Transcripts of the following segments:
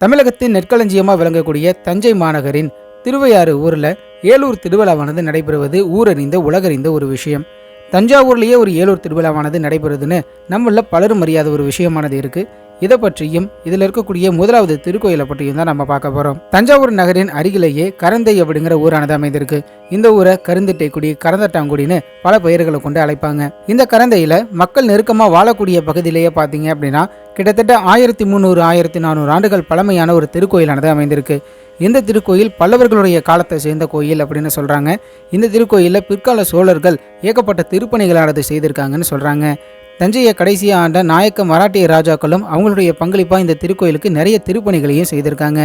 தமிழகத்தின் நெற்களஞ்சியமாக விளங்கக்கூடிய தஞ்சை மாநகரின் திருவையாறு ஊரில் ஏலூர் திருவிழாவானது நடைபெறுவது ஊரறிந்த உலகறிந்த ஒரு விஷயம். தஞ்சாவூர்லேயே ஒரு ஏலூர் திருவிழாவானது நடைபெறுதுன்னு நம்மள பலரும் அறியாத ஒரு விஷயமானது இருக்கு. இதை பற்றியும் இதில் இருக்கக்கூடிய முதலாவது திருக்கோயிலை பற்றியும் தான் நம்ம பார்க்க போகிறோம் தஞ்சாவூர் நகரின் அருகிலேயே கரந்தை அப்படிங்கிற ஊரானது அமைந்திருக்கு. இந்த ஊரை கருந்திட்டைக்குடி கரந்தட்டாங்குடின்னு பல பெயர்களை கொண்டு அழைப்பாங்க. இந்த கரந்தையில் மக்கள் நெருக்கமாக வாழக்கூடிய பகுதியிலேயே பார்த்தீங்க அப்படின்னா கிட்டத்தட்ட ஆயிரத்தி முந்நூறு ஆயிரத்தி நானூறு ஆண்டுகள் பழமையான ஒரு திருக்கோயிலானது அமைந்திருக்கு. இந்த திருக்கோயில் பல்லவர்களுடைய காலத்தை சேர்ந்த கோயில் அப்படின்னு சொல்கிறாங்க இந்த திருக்கோயிலில் பிற்கால சோழர்கள் ஏகப்பட்ட திருப்பணிகளானது செய்திருக்காங்கன்னு சொல்கிறாங்க தஞ்சையை கடைசியாக ஆண்ட நாயக்க மராட்டிய ராஜாக்களும் அவங்களுடைய பங்களிப்பாக இந்த திருக்கோயிலுக்கு நிறைய திருப்பணிகளையும் செய்திருக்காங்க.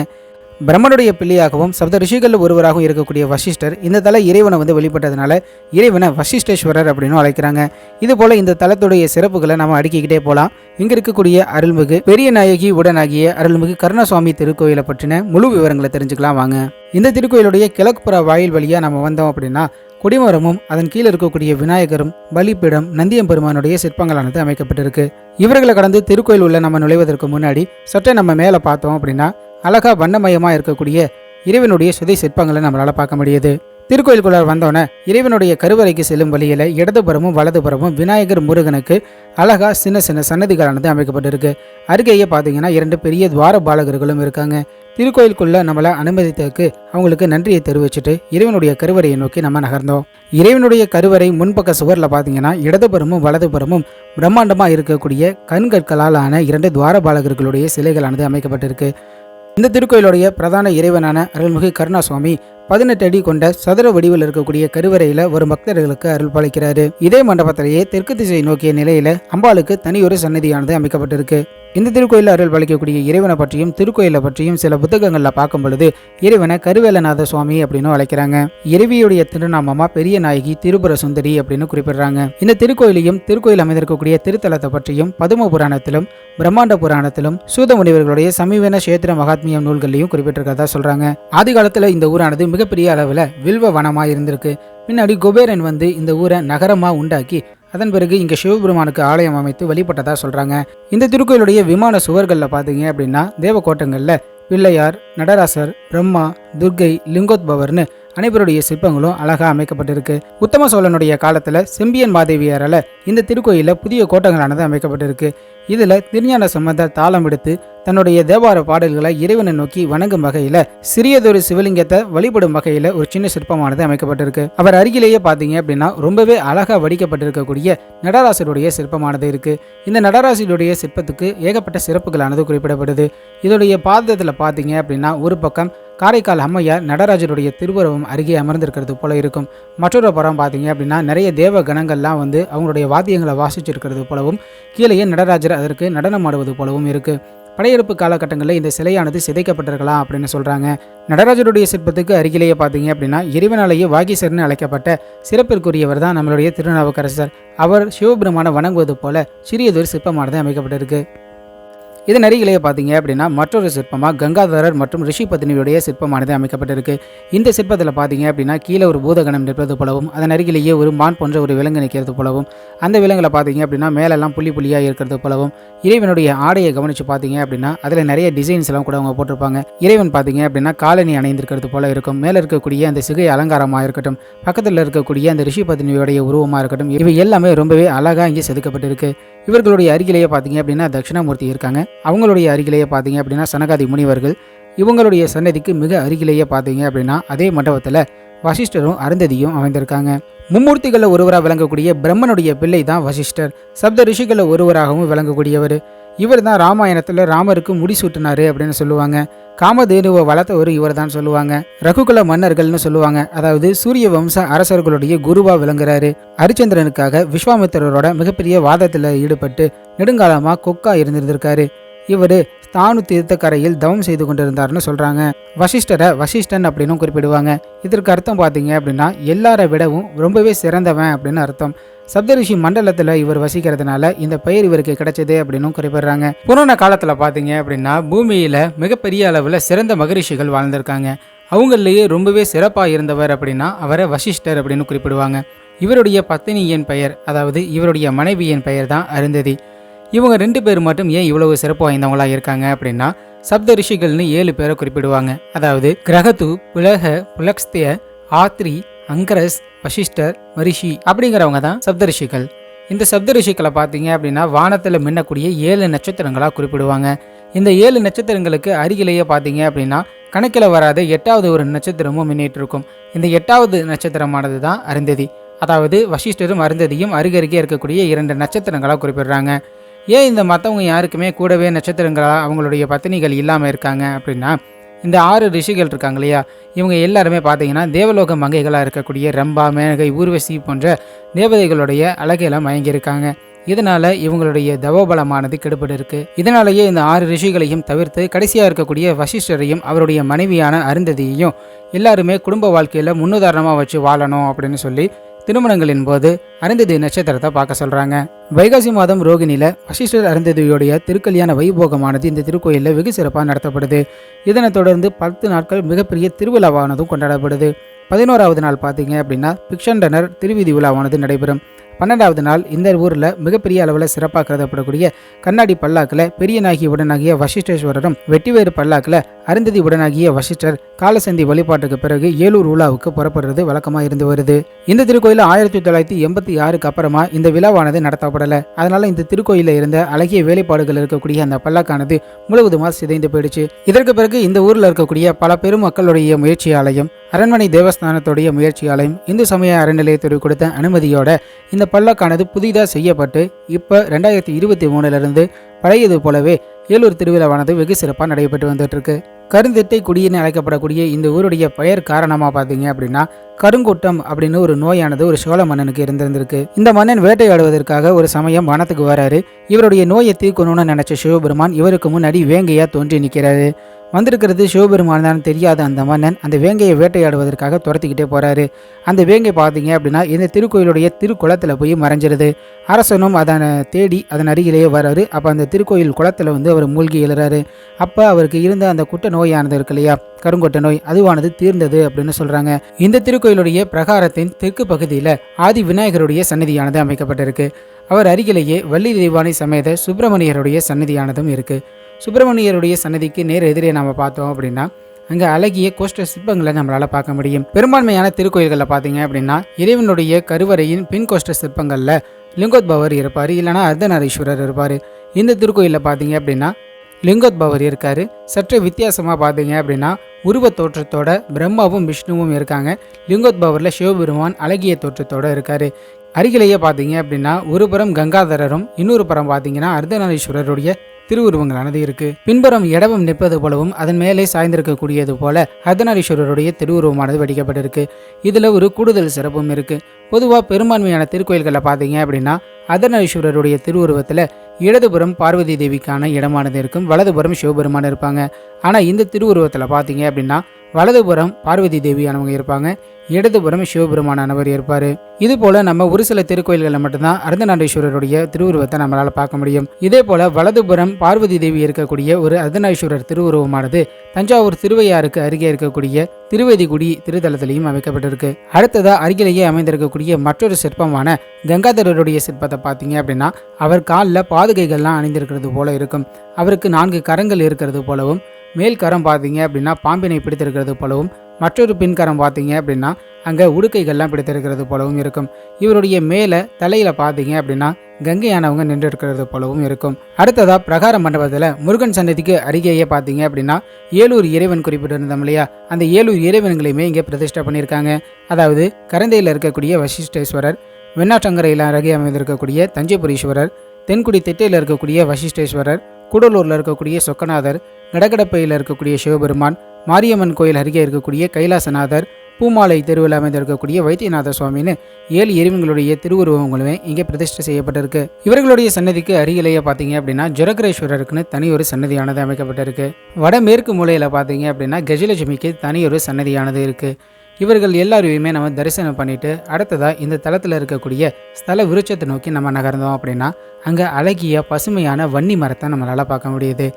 பிரம்மனுடைய பிள்ளையாகவும் சப்த ரிஷிகளில் ஒருவராகவும் இருக்கக்கூடிய வசிஷ்டர் இந்த தல இறைவனை வந்து வெளிப்பட்டதுனால இறைவனை வசிஷ்டேஸ்வரர் அப்படின்னு அழைக்கிறாங்க. இது போல இந்த தலத்துடைய சிறப்புகளை நம்ம அடுக்கிக்கிட்டே போகலாம் இங்கே இருக்கக்கூடிய அருள்மிகு பெரிய நாயகி உடனாகிய அருள்மிகு கருணசுவாமி திருக்கோயிலை பற்றின முழு விவரங்களை தெரிஞ்சுக்கலாம் வாங்க. இந்த திருக்கோயிலுடைய கிழக்குப்புற வாயில் வழியாக நம்ம வந்தோம் அப்படின்னா கொடிமரமும் அதன் கீழே இருக்கக்கூடிய விநாயகரும் பலிப்பீடம் நந்தியம்பெருமானுடைய சிற்பங்களானது அமைக்கப்பட்டிருக்கு. இவர்களை கடந்து திருக்கோயில் உள்ள நம்ம நுழைவதற்கு முன்னாடி சற்றே நம்ம மேலே பார்த்தோம் அப்படின்னா அழகா வண்ணமயமாக இருக்கக்கூடிய இறைவனுடைய சுதை சிற்பங்களை நம்மளால் பார்க்க முடியுது. திருக்கோயிலுக்குள்ளார் வந்தோன்னே இறைவனுடைய கருவறைக்கு செல்லும் வழியில் இடதுபுறமும் வலதுபுறமும் விநாயகர் முருகனுக்கு அழகா சின்ன சின்ன சன்னதிகளானது அமைக்கப்பட்டிருக்கு. அருகேயே பார்த்தீங்கன்னா இரண்டு பெரிய துவார பாலகர்களும் இருக்காங்க. திருக்கோயிலுக்குள்ள நம்மளை அனுமதித்ததுக்கு அவங்களுக்கு நன்றியை தெரிவிச்சுட்டு இறைவனுடைய கருவறையை நோக்கி நம்ம நகர்ந்தோம். இறைவனுடைய கருவறை முன்பக்க சுவரில் பார்த்தீங்கன்னா இடதுபுறமும் வலதுபுறமும் பிரம்மாண்டமாக இருக்கக்கூடிய கண்கற்களால் ஆன இரண்டு துவார பாலகர்களுடைய சிலைகளானது அமைக்கப்பட்டிருக்கு. இந்த திருக்கோயிலுடைய பிரதான இறைவனான அருள்மிகு கருணாசுவாமி பதினெட்டு அடி கொண்ட சதுர வடிவில் இருக்கக்கூடிய கருவறையில ஒரு பக்தர்களுக்கு அருள் பாலிக்கிறாரு இதே மண்டபத்திலேயே தெற்கு திசை நோக்கிய நிலையில அம்பாளுக்கு தனியொரு சன்னதியானது அமைக்கப்பட்டிருக்கு. இந்த திருக்கோயிலில் அருள் பாலிக்கக்கூடிய இறைவனை பற்றியும் திருக்கோயிலை பற்றியும் சில புத்தகங்களில் பார்க்கும் பொழுது இறைவனை கருவேலநாத சுவாமி அப்படின்னு அழைக்கிறாங்க. இறைவியுடைய திருநாமமா பெரிய நாயகி திருபுர சுந்தரி அப்படின்னு குறிப்பிடுறாங்க. இந்த திருக்கோயிலையும் திருக்கோயில் அமைந்திருக்கக்கூடிய திருத்தலத்தை பற்றியும் பதும புராணத்திலும் பிரம்மாண்ட புராணத்திலும் சூத முனிவர்களுடைய சமீபன சேத்திர மகாத்மியம் நூல்களையும் குறிப்பிட்டிருக்கிறதா சொல்றாங்க. ஆதி காலத்துல இந்த ஊரானது மிகப்பெரிய அளவில் வில்வ வனமாக இருந்திருக்கு. பின்னாடி குபேரன் வந்து இந்த ஊரை நகரமாக உண்டாக்கி அதன் பிறகு இங்கே சிவபெருமானுக்கு ஆலயம் அமைத்து வழிபட்டதாக சொல்கிறாங்க இந்த திருக்கோயிலுடைய விமான சுவர்களில் பார்த்தீங்க அப்படின்னா தேவக்கோட்டங்களில் பிள்ளையார் நடராசர் பிரம்மா துர்க்கை லிங்கோத்பவர்னு அனைவருடைய சிற்பங்களும் அழகாக அமைக்கப்பட்டிருக்கு. உத்தம சோழனுடைய காலத்தில் செம்பியன் மாதேவியாரால் இந்த திருக்கோயிலில் புதிய கோட்டங்களானது அமைக்கப்பட்டிருக்கு. இதுல திருஞான சம்பந்தர் தாளம் எடுத்து தன்னுடைய தேவார பாடல்களை இறைவனை நோக்கி வணங்கும் வகையில சிறியதொரு சிவலிங்கத்தை வழிபடும் வகையில ஒரு சின்ன சிற்பமானது அமைக்கப்பட்டிருக்கு. அவர் அருகிலேயே பார்த்தீங்க அப்படின்னா ரொம்பவே அழகா வடிக்கப்பட்டிருக்கக்கூடிய நடராசருடைய சிற்பமானது இருக்கு. இந்த நடராசருடைய சிற்பத்துக்கு ஏகப்பட்ட சிறப்புகளானது குறிப்பிடப்படுது. இதோடைய பாதத்தில் பார்த்தீங்க அப்படின்னா ஒரு பக்கம் காரைக்கால் அம்மையார் நடராஜருடைய திருவுருவம் அருகே அமர்ந்திருக்கிறது போல இருக்கும். மற்றொரு புறம் பார்த்தீங்க அப்படின்னா நிறைய தேவ கணங்கள்லாம் வந்து அவங்களுடைய வாத்தியங்களை வாசிச்சிருக்கிறது போலவும் கீழேயே நடராஜர் அதற்கு நடனம் ஆடுவது போலவும் இருக்கு. படையெடுப்பு காலகட்டங்களில் இந்த சிலையானது சிதைக்கப்பட்டிருக்கலாம் அப்படின்னு சொல்கிறாங்க நடராஜருடைய சிற்பத்துக்கு அருகிலேயே பார்த்தீங்க அப்படின்னா இறைவனாலேயே வாகீசர்னு அழைக்கப்பட்ட சிறப்பிற்குரியவர் தான் நம்மளுடைய திருநாவுக்கரசர். அவர் சிவபெருமான வணங்குவது போல சிறியதொரு சிற்பமானது அமைக்கப்பட்டிருக்கு. இதன் அருகிலேயே பார்த்தீங்க அப்படின்னா மற்றொரு சிற்பமாக கங்காதரர் மற்றும் ரிஷி பத்னியுடைய சிற்பமானது அமைக்கப்பட்டிருக்கு. இந்த சிற்பத்தில் பார்த்தீங்க அப்படின்னா கீழே ஒரு பூதகணம் நிற்பது போலவும் அதன் அருகிலேயே ஒரு மான் போன்ற ஒரு விலங்கு நிற்கிறது போலவும் அந்த விலங்குல பார்த்தீங்க அப்படின்னா மேலெல்லாம் புள்ளி புள்ளியாக இருக்கிறது போலவும் இறைவனுடைய ஆடையை கவனித்து பார்த்தீங்க அப்படின்னா அதில் நிறைய டிசைன்ஸ் எல்லாம் கூட அவங்க போட்டிருப்பாங்க. இறைவன் பார்த்தீங்க அப்படின்னா காலனி அணைந்திருக்கிறது போல இருக்கும். மேலே இருக்கக்கூடிய அந்த சிகை அலங்காரமாக இருக்கட்டும் பக்கத்தில் இருக்கக்கூடிய அந்த ரிஷி பத்னியுடைய உருவமாக இருக்கட்டும் இவை எல்லாமே ரொம்பவே அழகாக இங்கே செதுக்கப்பட்டிருக்கு. இவர்களுடைய அருகிலேயே பார்த்தீங்க அப்படின்னா தட்சிணாமூர்த்தி இருக்காங்க. அவங்களுடைய அருகிலேயே பார்த்தீங்க அப்படின்னா சனகாதி முனிவர்கள் இவங்களுடைய சன்னதிக்கு மிக அருகிலேயே பார்த்தீங்க அப்படின்னா அதே மண்டபத்தில் வசிஷ்டரும் அருந்ததியும் அமைந்திருக்காங்க. மும்மூர்த்திகளில் ஒருவராக விளங்கக்கூடிய பிரம்மனுடைய பிள்ளை தான் வசிஷ்டர். சப்த ரிஷிகளில் ஒருவராகவும் விளங்கக்கூடியவர். இவர் தான் ராமாயணத்தில் ராமருக்கு முடிசூட்டினாரு அப்படின்னு சொல்லுவாங்க. காமதேனுவை வளர்த்தவர் இவர் தான் சொல்லுவாங்க. ரகுகுல மன்னர்கள்னு சொல்லுவாங்க. அதாவது சூரிய வம்ச அரசர்களுடைய குருவா விளங்குறாரு. ஹரிச்சந்திரனுக்காக விஸ்வாமித்திரரோட மிகப்பெரிய வாதத்தில் ஈடுபட்டு நெடுங்காலமாக கொக்கா இருந்திருந்திருக்காரு. இவர் தானு தீர்த்த கரையில் தவம் செய்து கொண்டிருந்தார்னு சொல்றாங்க. வசிஷ்டரை வசிஷ்டன் அப்படின்னு குறிப்பிடுவாங்க. இதற்கு அர்த்தம் பார்த்தீங்க அப்படின்னா எல்லாரை விடவும் ரொம்பவே சிறந்தவன் அப்படின்னு அர்த்தம். சப்தரிஷி மண்டலத்தில் இவர் வசிக்கிறதுனால இந்த பெயர் இவருக்கு கிடைச்சது அப்படின்னு குறிப்பிடுறாங்க. புராண காலத்தில் பார்த்தீங்க அப்படின்னா பூமியில் மிகப்பெரிய அளவில் சிறந்த மகரிஷிகள் வாழ்ந்திருக்காங்க. அவங்களிலேயே ரொம்பவே சிறப்பாக இருந்தவர் அப்படின்னா அவரை வசிஷ்டர் அப்படின்னு குறிப்பிடுவாங்க. இவருடைய பத்தினியின் பெயர் அதாவது இவருடைய மனைவியின் பெயர் தான் அருந்ததி. இவங்க ரெண்டு பேர் மட்டும் ஏன் இவ்வளவு சிறப்பு வாய்ந்தவங்களா இருக்காங்க அப்படின்னா சப்த ரிஷிகள்னு ஏழு பேரை குறிப்பிடுவாங்க. அதாவது கிரகத்து புலக புலக்ஸ்திய ஆத்ரி அங்கரஸ் வசிஷ்டர் மரிஷி அப்படிங்கிறவங்க தான் சப்த ரிஷிகள். இந்த சப்த ரிஷிகளை பார்த்தீங்க அப்படின்னா வானத்தில் மின்னக்கூடிய ஏழு நட்சத்திரங்களாக குறிப்பிடுவாங்க. இந்த ஏழு நட்சத்திரங்களுக்கு அருகிலேயே பார்த்தீங்க அப்படின்னா கணக்கில் வராத எட்டாவது ஒரு நட்சத்திரமும் மின்னிட்டு இருக்கும் இந்த எட்டாவது நட்சத்திரமானது தான் அருந்ததி. அதாவது வசிஷ்டரும் அருந்ததியும் அருகருகே இருக்கக்கூடிய இரண்டு நட்சத்திரங்களாக குறிப்பிடுறாங்க. ஏன் இந்த மற்றவங்க யாருக்குமே கூடவே நட்சத்திரங்களா அவங்களுடைய பத்தினிகள் இல்லாமல் இருக்காங்க அப்படின்னா இந்த ஆறு ரிஷிகள் இருக்காங்க இல்லையா இவங்க எல்லாருமே பார்த்தீங்கன்னா தேவலோக மங்கைகளாக இருக்கக்கூடிய ரம்பா மேனகை ஊர்வசி போன்ற தேவதைகளுடைய அழகையெல்லாம் மயங்கியிருக்காங்க. இதனால் இவங்களுடைய தவோபலமானது கெடுபட்டு இருக்குது இதனாலேயே இந்த ஆறு ரிஷிகளையும் தவிர்த்து கடைசியாக இருக்கக்கூடிய வசிஷ்டரையும் அவருடைய மனைவியான அருந்ததியையும் எல்லாருமே குடும்ப வாழ்க்கையில் முன்னுதாரணமாக வச்சு வாழணும் அப்படின்னு சொல்லி திருமணங்களின் போது அருந்ததி நட்சத்திரத்தை பார்க்க சொல்றாங்க. வைகாசி மாதம் ரோகிணியில வசிஷ்டர் அருந்ததியுடைய திருக்கல்யாண வைபோகமானது இந்த திருக்கோயிலில் வெகு சிறப்பாக நடத்தப்படுது. இதனைத் தொடர்ந்து பத்து நாட்கள் மிகப்பெரிய திருவிழாவானதும் கொண்டாடப்படுது. பதினோராவது நாள் பார்த்தீங்க அப்படின்னா பிக்ஷண்டனர் திருவிதி விழாவானது நடைபெறும். பன்னெண்டாவது நாள் இந்த ஊரில் மிகப்பெரிய அளவில் சிறப்பாக கருதப்படக்கூடிய கண்ணாடி பல்லாக்கில் பெரியநாயகி உடனாகிய வசிஷ்டேஸ்வரரும் வெட்டிவேறு பல்லாக்கில் அருந்ததி உடனாகிய வசிஷ்டர் காலசந்தி வழிபாட்டுக்கு பிறகு ஏலூர் உலாவுக்கு புறப்படுறது வழக்கமாக இருந்து வருது. இந்த திருக்கோயில் ஆயிரத்தி தொள்ளாயிரத்தி எண்பத்தி ஆறுக்கு அப்புறமா இந்த விழாவானது நடத்தப்படலை. அதனால இந்த திருக்கோயிலில் இருந்த அழகிய வேலைப்பாடுகள் இருக்கக்கூடிய அந்த பல்லாக்கானது முழுவதுமாக சிதைந்து போயிடுச்சு. இதற்கு பிறகு இந்த ஊரில் இருக்கக்கூடிய பல பெருமக்களுடைய முயற்சியாலையும் அரண்மனை தேவஸ்தானத்துடைய முயற்சியாலையும் இந்து சமய அறநிலையத்துறை கொடுத்த அனுமதியோட இந்த பல்லக்கானது புதிதாக செய்யப்பட்டு இப்போ ரெண்டாயிரத்தி இருபத்தி மூணுலேருந்து பழையது போலவே ஏலூர் திருவிழாவானது வெகு சிறப்பாக நடைபெற்று வந்துட்டு இருக்கு கருந்திட்டை குடியின்னு அழைக்கப்படக்கூடிய இந்த ஊருடைய பெயர் காரணமாக பார்த்தீங்க அப்படின்னா கருங்கூட்டம் அப்படின்னு ஒரு நோயானது ஒரு சோழ மன்னனுக்கு இருந்திருந்திருக்கு. இந்த மன்னன் வேட்டையாடுவதற்காக ஒரு சமயம் வனத்துக்கு வராரு. இவருடைய நோயை தீர்க்கணும்னு நினைச்ச சிவபெருமான் இவருக்கு முன்னாடி வேங்கையா தோன்றி நிற்கிறாரு. வந்திருக்கிறது சிவபெருமான் தான் தெரியாத அந்த மன்னன் அந்த வேங்கையை வேட்டையாடுவதற்காக துரத்திக்கிட்டே போறாரு. அந்த வேங்கை பார்த்தீங்க அப்படின்னா இந்த திருக்கோயிலுடைய திருக்குளத்தில் போய் மறைஞ்சிருது. அரசனும் அதனை தேடி அதன் அருகிலேயே வர்றாரு அப்போ அந்த திருக்கோயில் குளத்தில் வந்து அவர் மூழ்கி எழுறாரு. அப்போ அவருக்கு இருந்த அந்த குட்ட நோயானது இருக்கு இல்லையா? கருங்கொட்ட நோய் அதுவானது தீர்ந்தது அப்படின்னு சொல்றாங்க. இந்த திருக்கோயிலுடைய பிரகாரத்தின் தெற்கு பகுதியில் ஆதி விநாயகருடைய சன்னதியானது அமைக்கப்பட்டிருக்கு. அவர் அருகிலேயே வள்ளி தெய்வானை சமேத சுப்பிரமணியருடைய சன்னதியானதும் இருக்குது சுப்பிரமணியருடைய சன்னதிக்கு நேர் எதிரே நாம் பார்த்தோம் அப்படின்னா அங்கே அழகிய கோஷ்ட சிற்பங்களை நம்மளால் பார்க்க முடியும். பெரும்பான்மையான திருக்கோயில்களில் பார்த்தீங்க அப்படின்னா இறைவனுடைய கருவறையின் பின் கோஷ்ட சிற்பங்களில் லிங்கோத்பவர் இருப்பார் இல்லைனா அர்த்தநாரீஸ்வரர் இருப்பார். இந்த திருக்கோயிலில் பார்த்தீங்க அப்படின்னா லிங்கோத்பவர் இருக்கார். சற்று வித்தியாசமாக பார்த்தீங்க அப்படின்னா உருவ தோற்றத்தோட பிரம்மாவும் விஷ்ணுவும் இருக்காங்க. லிங்கோத்பவரில் சிவபெருமான் அழகிய தோற்றத்தோட இருக்கார். அருகிலேயே பார்த்தீங்க அப்படின்னா ஒரு புறம் கங்காதரரும் இன்னொரு புறம் பார்த்தீங்கன்னா அர்த்தநாரீஸ்வரருடைய திருவுருவங்களானது இருக்கு. பின்புறம் இடவம் நிற்பது போலவும் அதன் மேலே சாய்ந்திருக்கக்கூடியது போல அர்த்தநாரீஸ்வரருடைய திருவுருவமானது வடிக்கப்பட்டிருக்கு. இதுல ஒரு கூடுதல் சிறப்பும் இருக்கு. பொதுவாக பெரும்பான்மையான திருக்கோயில்களை பார்த்தீங்க அப்படின்னா அர்த்தநாரீஸ்வரருடைய திருவுருவத்தில் இடதுபுறம் பார்வதி தேவிக்கான இடமானது இருக்கும் வலதுபுறம் சிவபெருமான் இருப்பாங்க. ஆனால் இந்த திருவுருவத்தில் பார்த்தீங்க அப்படின்னா வலதுபுறம் பார்வதி தேவியானவங்க இருப்பாங்க. இடதுபுறம் சிவபெருமானவர் இருப்பார். இது போல நம்ம ஒரு சில திருக்கோயில்களில் மட்டும்தான் அர்த்தநாரீஸ்வரருடைய திருவுருவத்தை நம்மளால் பார்க்க முடியும். இதே போல வலதுபுறம் பார்வதி தேவி இருக்கக்கூடிய ஒரு அர்த்தநாரீஸ்வரர் திருவுருவமானது தஞ்சாவூர் திருவையாறுக்கு அருகே இருக்கக்கூடிய திருவேதிகுடி திருத்தலத்திலையும் அமைக்கப்பட்டிருக்கு. அடுத்ததா அருகிலேயே அமைந்திருக்கக்கூடிய மற்றொரு சிற்பமான கங்காதரருடைய சிற்பத்தை பார்த்தீங்க அப்படின்னா அவர் காலில் பாதுகைகள்லாம் அணிந்திருக்கிறது போல இருக்கும். அவருக்கு நான்கு கரங்கள் இருக்கிறது போலவும் மேல் கரம் பார்த்தீங்க அப்படின்னா பாம்பினை பிடித்திருக்கிறது போலவும் மற்றொரு பின்கரம் பார்த்தீங்க அப்படின்னா அங்கே உடுக்கைகள்லாம் பிடித்திருக்கிறது போலவும் இருக்கும். இவருடைய மேலே தலையில் பார்த்தீங்க அப்படின்னா கங்கையானவங்க நின்று இருக்கிறது போலவும் இருக்கும். அடுத்ததாக பிரகார மண்டபத்தில் முருகன் சன்னதிக்கு அருகேயே பார்த்தீங்க அப்படின்னா ஏலூர் இறைவன் குறிப்பிட்டிருந்தோம் இல்லையா? அந்த ஏலூர் இறைவன்களையுமே இங்கே பிரதிஷ்டை பண்ணியிருக்காங்க. அதாவது கரந்தையில் இருக்கக்கூடிய வசிஷ்டேஸ்வரர் வெண்ணாற்றங்கரையில் அருகே அமைந்திருக்கக்கூடிய தஞ்சைபுரீஸ்வரர் தென்குடி திட்டையில் இருக்கக்கூடிய வசிஷ்டேஸ்வரர் கூடலூரில் இருக்கக்கூடிய சொக்கநாதர் கடகடப்பையில் இருக்கக்கூடிய சிவபெருமான் மாரியம்மன் கோயில் அருகே இருக்கக்கூடிய கைலாசநாதர் பூமாலை தெருவில் அமைந்திருக்கக்கூடிய வைத்தியநாத சுவாமின்னு ஏழு இறைவங்களுடைய திருவுருவங்களுமே இங்கே பிரதிஷ்டை செய்யப்பட்டிருக்கு. இவர்களுடைய சன்னதிக்கு அருகிலேயே பார்த்தீங்க அப்படின்னா ஜுரகரேஸ்வரருக்குன்னு தனி ஒரு சன்னதியானது அமைக்கப்பட்டிருக்கு. வடமேற்கு மூலையில் பார்த்தீங்க அப்படின்னா கஜலட்சுமிக்கு தனி ஒரு சன்னதியானது இருக்குது இவர்கள் எல்லாரையுமே நம்ம தரிசனம் பண்ணிவிட்டு அடுத்ததாக இந்த தளத்தில் இருக்கக்கூடிய ஸ்தல விருட்சத்தை நோக்கி நம்ம நகர்ந்தோம் அப்படின்னா அங்கே அழகிய பசுமையான வன்னி மரத்தை நம்மளால் பார்க்க முடியுது.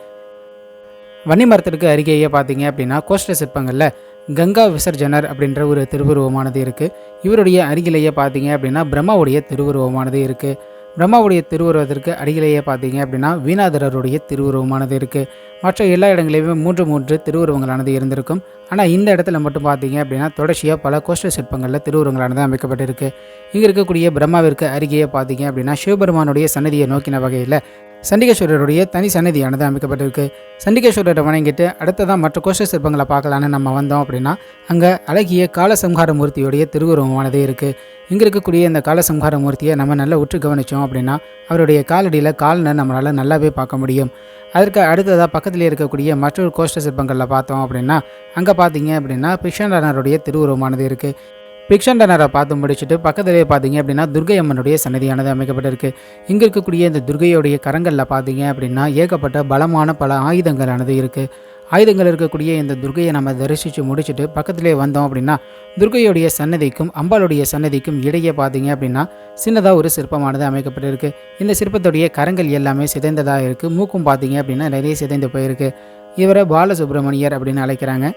வன்னி மரத்திற்கு அருகேயே பார்த்தீங்க அப்படின்னா கோஷ்ட சிற்பங்களில் கங்கா விசர்ஜனர் அப்படின்ற ஒரு திருவுருவமானது இருக்குது இவருடைய அருகிலேயே பார்த்தீங்க அப்படின்னா பிரம்மாவுடைய திருவுருவமானது இருக்குது பிரம்மாவுடைய திருவுருவத்திற்கு அடியிலேயே பார்த்தீங்க அப்படின்னா வீணாதரருடைய திருவுருவமானது இருக்குது மற்ற எல்லா இடங்களிலுமே மூன்று மூன்று திருவுருவங்களானது இருந்திருக்கும். ஆனால் இந்த இடத்துல மட்டும் பார்த்தீங்க அப்படின்னா தொடர்ச்சியாக பல கோஷ்ட சிற்பங்களில் திருவுருவங்களானது அமைக்கப்பட்டிருக்கு. இங்கே இருக்கக்கூடிய பிரம்மாவிற்கு அருகேயே பார்த்தீங்க அப்படின்னா சிவபெருமானுடைய சன்னதியை நோக்கின வகையில் சண்டிகேஸ்வரருடைய தனி சன்னதியானது அமைக்கப்பட்டிருக்கு. சண்டிகேஸ்வரரை வணங்கிட்டு அடுத்ததான் மற்ற கோஷ்ட சிற்பங்களை பார்க்கலான்னு நம்ம வந்தோம் அப்படின்னா அங்கே அழகிய காலசம்ஹார மூர்த்தியுடைய திருவுருவமானது இருக்குது இங்கே இருக்கக்கூடிய இந்த காலசம்ஹார மூர்த்தியை நம்ம நல்லா உற்று கவனித்தோம் அப்படின்னா அவருடைய காலடியில் கால்னை நம்மளால் நல்லாவே பார்க்க முடியும். அதற்கு அடுத்ததாக பக்கத்தில் இருக்கக்கூடிய மற்றொரு கோஷ்ட சிற்பங்களில் பார்த்தோம் அப்படின்னா அங்கே பார்த்தீங்க அப்படின்னா பிக்ஷண்டனருடைய திருவுருவமானது இருக்குது பிக்ஷண்டனரை பார்த்து முடிச்சுட்டு பக்கத்திலே பார்த்தீங்க அப்படின்னா துர்கை அம்மனுடைய சன்னதியானது அமைக்கப்பட்டிருக்கு. இங்கே இருக்கக்கூடிய இந்த துர்கையோடைய கரங்களில் பார்த்தீங்க அப்படின்னா ஏகப்பட்ட பலமான பல ஆயுதங்களானது இருக்குது ஆயுதங்கள் இருக்கக்கூடிய இந்த துர்கையை நம்ம தரிசித்து முடிச்சுட்டு பக்கத்திலே வந்தோம் அப்படின்னா துர்கையுடைய சன்னதிக்கும் அம்பாளுடைய சன்னதிக்கும் இடையே பார்த்தீங்க அப்படின்னா சின்னதாக ஒரு சிற்பமானது அமைக்கப்பட்டிருக்கு. இந்த சிற்பத்துடைய கரங்கள் எல்லாமே சிதைந்ததாக இருக்குது மூக்கும் பார்த்தீங்க அப்படின்னா நிறைய சிதைந்து போயிருக்கு. இவரை பாலசுப்ரமணியர் அப்படின்னு அழைக்கிறாங்க.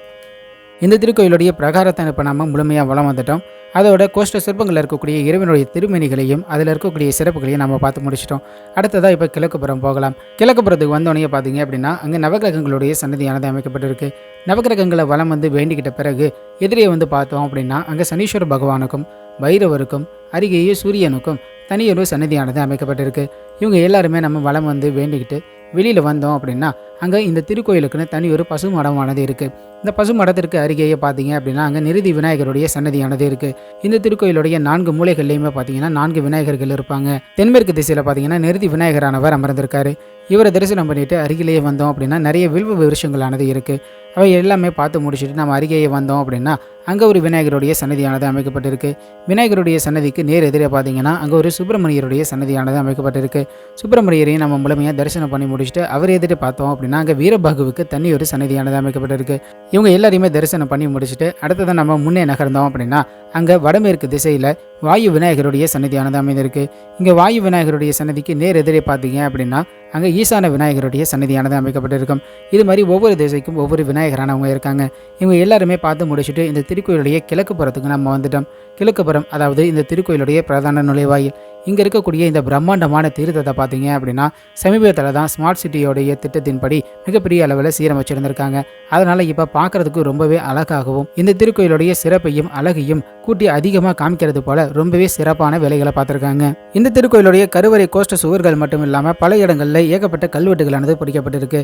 இந்த திருக்கோயிலுடைய பிரகாரத்தை இப்போ நம்ம முழுமையாக வளம் வந்துட்டோம். அதோட கோஷ்ட சிற்பங்களில் இருக்கக்கூடிய இறைவனுடைய திருமணிகளையும் அதில் இருக்கக்கூடிய சிறப்புகளையும் நம்ம பார்த்து முடிச்சிட்டோம். அடுத்ததாக இப்போ கிழக்குப்புறம் போகலாம். கிழக்குப்புறத்துக்கு வந்தோடனே பார்த்தீங்க அப்படின்னா அங்கே நவகிரகங்களுடைய சன்னதியானது அமைக்கப்பட்டிருக்கு. நவகிரகங்களை வலம் வந்து வேண்டிக்கிட்ட பிறகு எதிரியை வந்து பார்த்தோம் அப்படின்னா அங்கே சனீஸ்வர பகவானுக்கும் பைரவருக்கும் அருகேயே சூரியனுக்கும் தனியொரு சன்னதியானது அமைக்கப்பட்டிருக்கு. இவங்க எல்லாருமே நம்ம வளம் வந்து வேண்டிக்கிட்டு வெளியில் வந்தோம் அப்படின்னா அங்கே இந்த திருக்கோயிலுக்குன்னு தனி ஒரு பசு மடமானது இருக்குது இந்த பசு மடத்திற்கு அருகேயே பார்த்தீங்க அப்படின்னா அங்கே நிருதி விநாயகருடைய சன்னதியானது இருக்குது இந்த திருக்கோயிலுடைய நான்கு மூலைகள்லையுமே பார்த்தீங்கன்னா நான்கு விநாயகர்கள் இருப்பாங்க. தென்மேற்கு திசையில் பார்த்தீங்கன்னா நிருதி விநாயகரானவர் அமர்ந்திருக்காரு. இவரை தரிசனம் பண்ணிட்டு அருகிலேயே வந்தோம் அப்படின்னா நிறைய வில்வ விருஷங்களானது இருக்குது அவை எல்லாமே பார்த்து முடிச்சுட்டு நம்ம அருகேயே வந்தோம் அப்படின்னா அங்கே ஒரு விநாயகருடைய சன்னதியானது அமைக்கப்பட்டிருக்கு. விநாயகருடைய சன்னதிக்கு நேர் எதிரே பார்த்தீங்கன்னா அங்கே ஒரு சுப்பிரமணியருடைய சன்னதியானது அமைக்கப்பட்டிருக்கு. சுப்பிரமணியரையும் நம்ம முழுமையாக தரிசனம் பண்ணி முடிச்சுட்டு அவர் எதிரே பார்த்தோம் அப்படின்னா அங்கே வீரபாகுவுக்கு தனி ஒரு சன்னதியானது அமைக்கப்பட்டிருக்கு. இவங்க எல்லாரையுமே தரிசனம் பண்ணி முடிச்சுட்டு அடுத்ததான் நம்ம முன்னே நகர்ந்தோம் அப்படின்னா அங்கே வடமேற்கு திசையில் வாயு விநாயகருடைய சன்னதியானது அமைந்திருக்கு. இங்கே வாயு விநாயகருடைய சன்னதிக்கு நேர் எதிரே பார்த்தீங்க அப்படின்னா அங்கே ஈசான விநாயகருடைய சன்னதியானது அமைக்கப்பட்டிருக்கும். இது மாதிரி ஒவ்வொரு திசைக்கும் ஒவ்வொரு விநாயகரானவங்க இருக்காங்க. இவங்க எல்லாருமே பார்த்து முடிச்சுட்டு இந்த திருக்கோயிலுடைய கிழக்கு புறத்துக்கு நம்ம வந்துட்டோம். கிழக்கு புறம் அதாவது இந்த திருக்கோயிலுடைய பிரதான நுழைவாயில் இங்கே இருக்கக்கூடிய இந்த பிரம்மாண்டமான தீர்த்தத்தை பார்த்தீங்க அப்படின்னா சமீபத்தில் தான் ஸ்மார்ட் சிட்டியோடைய திட்டத்தின்படி மிகப்பெரிய அளவில் சீரமைச்சிருந்திருக்காங்க. அதனால் இப்போ பார்க்கறதுக்கு ரொம்பவே அழகாகவும் இந்த திருக்கோயிலுடைய சிறப்பையும் அழகையும் கூட்டி அதிகமாக காமிக்கிறது போல ரொம்பவே சிறப்பான வேலைகளை பார்த்துருக்காங்க. இந்த திருக்கோயிலுடைய கருவறை கோஷ்ட சுவர்கள் மட்டும் இல்லாமல் பல இடங்களில் ஏகப்பட்ட கல்வெட்டுகளானது பொறிக்கப்பட்டிருக்கு.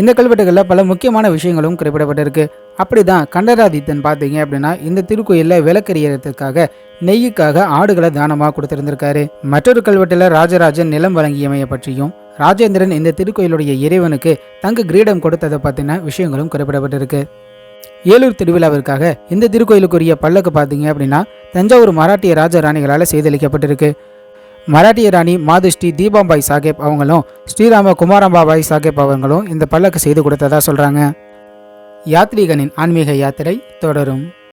இந்த கல்வெட்டுகளில் பல முக்கியமான விஷயங்களும் குறிப்பிடப்பட்டிருக்கு. அப்படி தான் கண்டராதித்தன் பார்த்தீங்க அப்படின்னா இந்த திருக்கோயிலில் விளக்கறியறதுக்காக நெய்யுக்காக ஆடுகளை தானமாக கொடுத்திருந்திருக்காரு. மற்றொரு கல்வெட்டில் ராஜராஜன் நிலம் வழங்கியமையை பற்றியும் ராஜேந்திரன் இந்த திருக்கோயிலுடைய இறைவனுக்கு தங்க கிரீடம் கொடுத்ததை பற்றின விஷயங்களும் குறிப்பிடப்பட்டிருக்கு. ஏலூர் திருவிழாவிற்காக இந்த திருக்கோயிலுக்குரிய பல்லக்கு பார்த்தீங்க அப்படின்னா தஞ்சாவூர் மராட்டிய ராஜ ராணிகளால் செய்தளிக்கப்பட்டிருக்கு மராட்டிய ராணி மாதுஷ்டி தீபாபாய் சாஹேப் அவங்களும் ஸ்ரீராம குமாரம்பாபாய் சாஹேப் அவங்களும் இந்த பல்லக்கு செய்து கொடுத்ததா சொல்கிறாங்க யாத்ரீகனின் ஆன்மீக யாத்திரை தொடரும்.